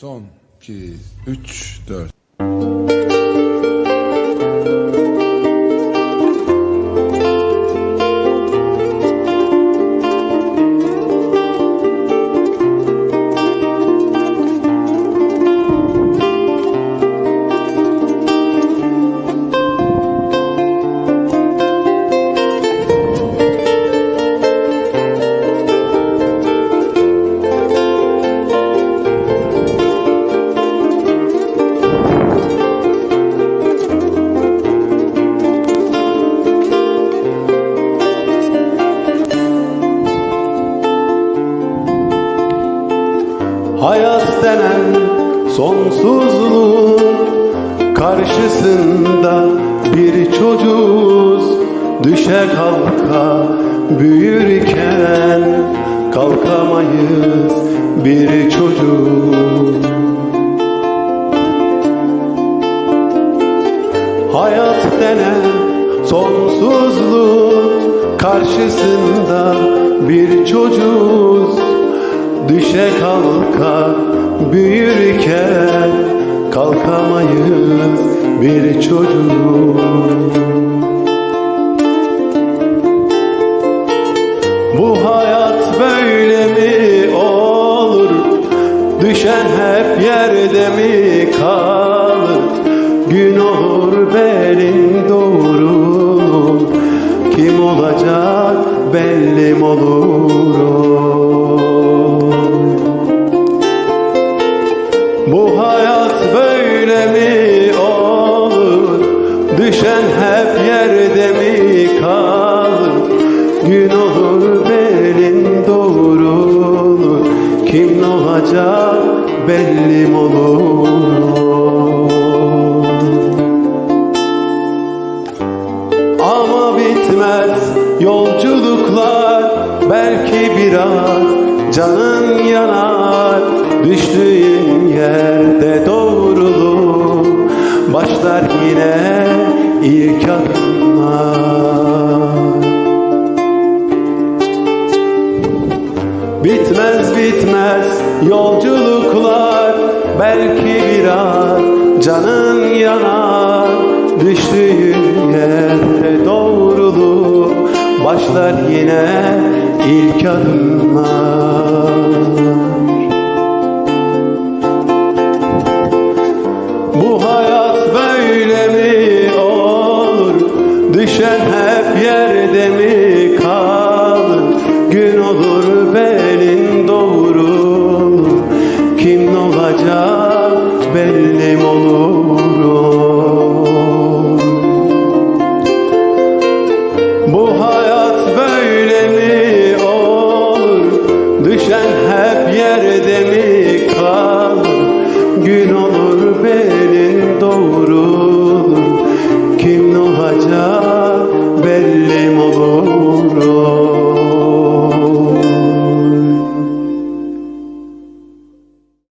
Son 2, 3, 4. Hayat denen sonsuzluğun karşısında bir çocuğuz Düşe kalka büyürken kalkamayız bir çocuk. Hayat denen sonsuzluğun karşısında bir çocuğuz Düşe kalka büyürken kalkamayız bir çocuk Bu hayat böyle mi olur? Düşen hep yerde mi kalır? Gün olur belin doğrulur Kim olacak belli mi Bu hayat böyle mi olur? Düşen hep yerde mi kalır? Gün olur belin doğrulur Kim olacak belli mi olur? Ama bitmez yolculuklar Belki biraz canın yanar Başlar yine ilk adımlar Bitmez bitmez yolculuklar Belki biraz canın yanar. Düştüğün yerde doğrulur Başlar yine ilk adımlar Düşen hep yerde mi